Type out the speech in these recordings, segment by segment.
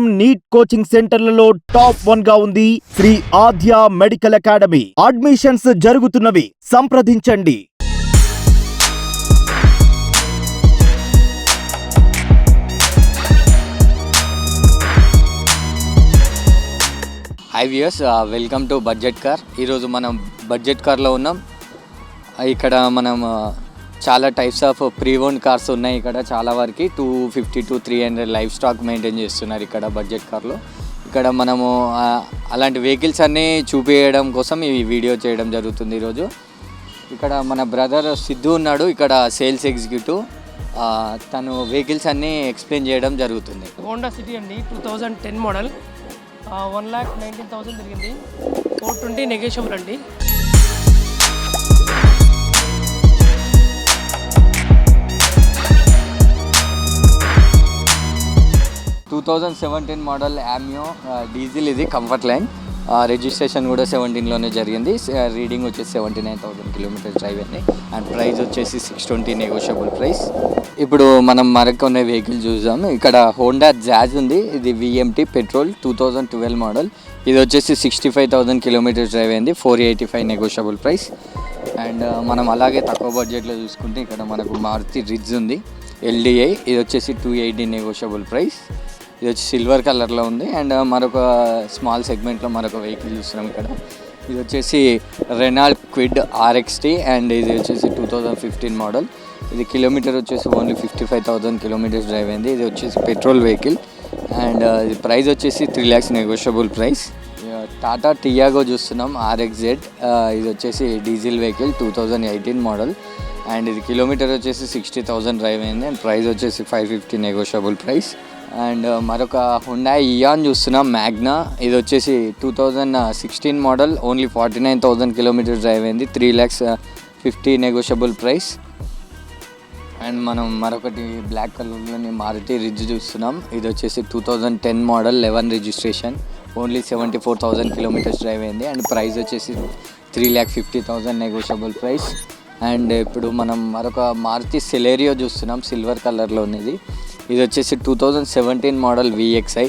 Neat coaching సెంటర్లలో top వన్గా ఉంది Sri Aadya medical academy. Admissions జరుగుతున్నవి. సంప్రదించండి. Hi viewers welcome to budget car ఈరోజు మనం బడ్జెట్ కార్లో ఉన్నాం. ఇక్కడ మనం uh, చాలా types of pre own cars ఉన్నాయి ఇక్కడ. చాలా వరకు two fifty to three hundred live stock maintain చేస్తున్నారు ఇక్కడ బడ్జెట్ కార్లో ఇక్కడ మనము అలాంటి వెహికల్స్ అన్నీ చూపించడం కోసం ఈ వీడియో చేయడం జరుగుతుంది ఈరోజు. ఇక్కడ మన బ్రదర్ సిద్ధు ఉన్నాడు ఇక్కడ సేల్స్ ఎగ్జిక్యూటివ్ తను వెహికల్స్ అన్నీ ఎక్స్ప్లెయిన్ చేయడం జరుగుతుంది. హోండా సిటీ అండి two thousand ten model one lakh nineteen thousand తిరిగింది ఫోర్ ట్వంటీ నెగేషియబుల్ అండి. థౌజండ్ సెవెంటీన్ మోడల్ యామియో డీజిల్ ఇది కంఫర్ట్ లైన్ రిజిస్ట్రేషన్ కూడా సెవెంటీన్లోనే జరిగింది. రీడింగ్ వచ్చేసి seventy nine thousand kilometres drive అని అండ్. ప్రైస్ వచ్చేసి సిక్స్ ట్వంటీ నెగోషియబుల్ ప్రైస్ ఇప్పుడు మనం మరొకొన్న వెహికల్ చూద్దాం. ఇక్కడ హోండా జాజ్ ఉంది. ఇది VMT petrol two thousand twelve model ఇది వచ్చేసి sixty five thousand kilometres drive అయింది four eighty five negotiable price and మనం అలాగే తక్కువ బడ్జెట్లో చూసుకుంటే ఇక్కడ మనకు మారుతి రిడ్జ్ ఉంది. ఎల్డిఐ ఇది వచ్చేసి టూ ఎయిటీ నెగోషియబుల్ ప్రైస్ ఇది వచ్చి సిల్వర్ కలర్లో ఉంది అండ్ మరొక స్మాల్ సెగ్మెంట్లో మరొక వెహికల్ చూస్తున్నాం ఇక్కడ. ఇది వచ్చేసి రెనాల్డ్ క్విడ్ ఆర్ఎక్స్టీ అండ్ ఇది వచ్చేసి టూ థౌజండ్ ఫిఫ్టీన్ మోడల్ ఇది కిలోమీటర్ వచ్చేసి only fifty five thousand kilometres drive అయింది. ఇది వచ్చేసి పెట్రోల్ వెహికల్ అండ్ uh, ఇది ప్రైస్ వచ్చేసి three lakhs negotiable price Tata Tiago చూస్తున్నాం ఆర్ఎక్జెడ్ uh, ఇది వచ్చేసి diesel vehicle two thousand eighteen model and ఇది కిలోమీటర్ వచ్చేసి సిక్స్టీ థౌసండ్ డ్రైవ్ అయింది అండ్ ప్రైస్ వచ్చేసి five fifty negotiable price and uh, మరొక హుండా ఇయాన్ చూస్తున్నాం మ్యాగ్నా ఇది వచ్చేసి two thousand sixteen model only forty nine thousand kilometres drive అయింది three lakhs fifty negotiable price and మనం మరొకటి బ్లాక్ కలర్లోని మారుతి రిజ్ చూస్తున్నాం ఇది వచ్చేసి two thousand ten model eleven registration only seventy four thousand kilometres drive అయింది అండ్ ప్రైస్ వచ్చేసి three lakh fifty thousand negotiable price and ఇప్పుడు మనం మరొక మారుతి సెలేరియో చూస్తున్నాం సిల్వర్ కలర్లో ఉన్నది ఇది వచ్చేసి two thousand seventeen model VXI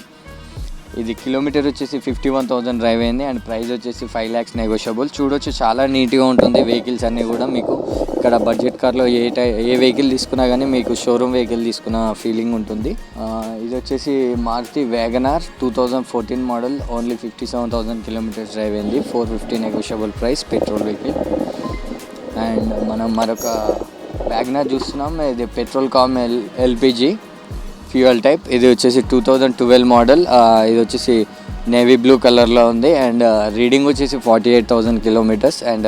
ఇది కిలోమీటర్ వచ్చేసి ఫిఫ్టీ వన్ థౌసండ్ డ్రైవ్ అయింది. అండ్ ప్రైస్ వచ్చేసి ఫైవ్ ల్యాక్స్ నెగోషియబుల్ చూడొచ్చు చాలా నీట్గా ఉంటుంది వెహికల్స్ అన్నీ కూడా మీకు. ఇక్కడ బడ్జెట్ కార్లో ఏ టై ఏ వెహికల్ తీసుకున్నా కానీ మీకు షోరూమ్ వెహికల్ తీసుకున్న ఫీలింగ్ ఉంటుంది. ఇది వచ్చేసి Maruti Wagon R two thousand fourteen model only fifty seven thousand kilometres drive అయింది. Four fifty negotiable price petrol vehicle and మనం మరొక వ్యాగనార్ చూస్తున్నాం. ఇది petrol cum L LPG fuel type. ఇది వచ్చేసి టూ థౌజండ్ ట్వెల్వ్ మోడల్. ఇది వచ్చేసి నేవీ బ్లూ కలర్లో ఉంది. అండ్ రీడింగ్ వచ్చేసి forty eight thousand kilometres. And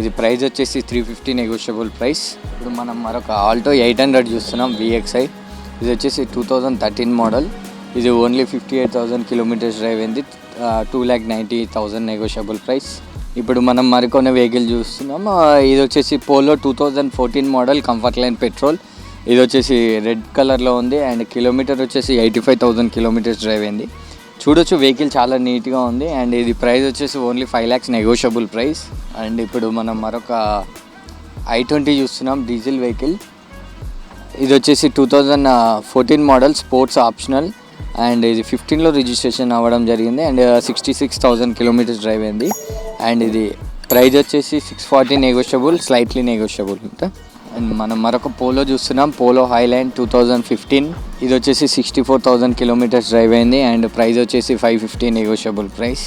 ఇది ప్రైస్ వచ్చేసి త్రీ ఫిఫ్టీ నెగోషియబుల్ ప్రైస్. ఇప్పుడు మనం మరొక ఆల్టో ఎయిట్ హండ్రెడ్ చూస్తున్నాం విఎక్స్ఐ. ఇది వచ్చేసి టూ థౌజండ్ థర్టీన్ మోడల్. ఇది only fifty eight thousand kilometres drive అయింది. Two lakh ninety thousand negotiable price. ఇప్పుడు మనం మరికొన్ని వెహికల్ చూస్తున్నాం. ఇది వచ్చేసి Polo two thousand fourteen model comfort line petrol. ఇది వచ్చేసి రెడ్ కలర్లో ఉంది అండ్ కిలోమీటర్ వచ్చేసి eighty five thousand kilometres drive అయింది. చూడొచ్చు వెహికల్ చాలా నీట్గా ఉంది అండ్ ఇది ప్రైస్ వచ్చేసి only five lakhs negotiable price. And ఇప్పుడు మనం మరొక ఐ ట్వంటీ చూస్తున్నాం డీజిల్ వెహికల్. ఇది వచ్చేసి two thousand fourteen model sports optional. And ఇది ఫిఫ్టీన్లో రిజిస్ట్రేషన్ అవ్వడం జరిగింది and sixty six thousand kilometres drive అయింది. అండ్ ఇది ప్రైస్ వచ్చేసి six forty negotiable slightly negotiable అంట అండ్ మనం మరొక పోలో చూస్తున్నాం. Polo highline two thousand fifteen. ఇది వచ్చేసి sixty four thousand kilometres drive అయింది. అండ్ ప్రైస్ వచ్చేసి five fifty negotiable price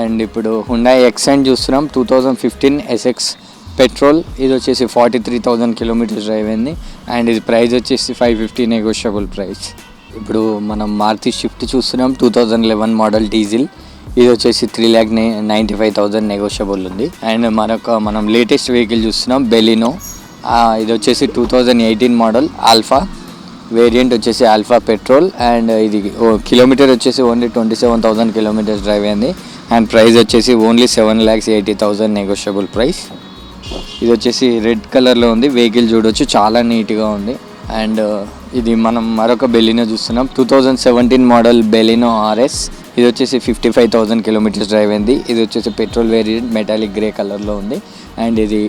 and ఇప్పుడు హుండాయ్ ఎక్సెంట్ చూస్తున్నాం. Two thousand fifteen SX petrol ఇది వచ్చేసి forty three thousand kilometres drive అయింది. అండ్ ఇది ప్రైస్ వచ్చేసి ఫైవ్ ఫిఫ్టీ నెగోషియబుల్ ప్రైస్ ఇప్పుడు మనం మారుతి షిఫ్ట్ చూస్తున్నాం. Two thousand eleven model diesel ఇది వచ్చేసి three lakh ninety five thousand negotiable ఉంది. అండ్ మరొక మనం లేటెస్ట్ వెహికల్ చూస్తున్నాం. బెలినో ఇది వచ్చేసి two thousand eighteen model alpha variant వచ్చేసి ఆల్ఫా పెట్రోల్ అండ్ ఇది కిలోమీటర్ వచ్చేసి only twenty seven thousand kilometres drive అయింది. అండ్ ప్రైస్ వచ్చేసి only seven lakhs eighty thousand negotiable price ఇది వచ్చేసి రెడ్ కలర్లో ఉంది. వెహికల్ చూడొచ్చు. చాలా నీట్గా ఉంది. అండ్ uh, ఇది మనం మరొక బెలినో చూస్తున్నాం. Two thousand seventeen model Baleno RS ఇది వచ్చేసి fifty five thousand kilometres drive అయింది. ఇది వచ్చేసి పెట్రోల్ వేరియంట్ మెటాలిక్ గ్రే కలర్లో ఉంది. అండ్ ఇది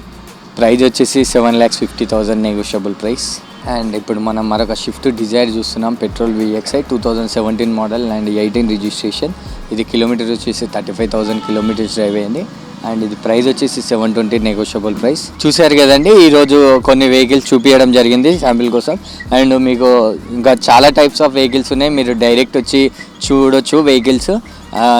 ప్రైజ్ వచ్చేసి seven lakhs fifty thousand negotiable price and ఇప్పుడు మనం మరొక షిఫ్ట్ డిజైర్ చూస్తున్నాం. Petrol VXI two thousand seventeen model and eighteen registration ఇది కిలోమీటర్ వచ్చేసి thirty five thousand kilometres drive అయింది. అండ్ ఇది ప్రైస్ వచ్చేసి సెవెన్ ట్వంటీ నెగోషియబుల్ ప్రైస్ చూశారు కదండి ఈరోజు కొన్ని వెహికల్స్ చూపించడం జరిగింది శాంపిల్ కోసం. అండ్ మీకు ఇంకా చాలా టైప్స్ ఆఫ్ వెహికల్స్ ఉన్నాయి. మీరు డైరెక్ట్ వచ్చి చూడొచ్చు వెహికల్స్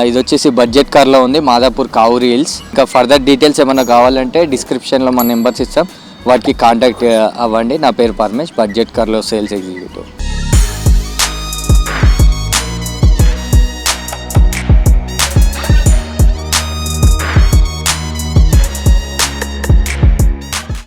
ఇది వచ్చేసి బడ్జెట్ కార్లో ఉంది మాదాపూర్ కావూరి హిల్స్. ఇంకా ఫర్దర్ డీటెయిల్స్ ఏమైనా కావాలంటే డిస్క్రిప్షన్లో మన నెంబర్స్ ఇస్తాం. వాటికి కాంటాక్ట్ అవ్వండి. నా పేరు పరమేష్ బడ్జెట్ కార్లో సేల్స్ ఎగ్జిక్యూటివ్.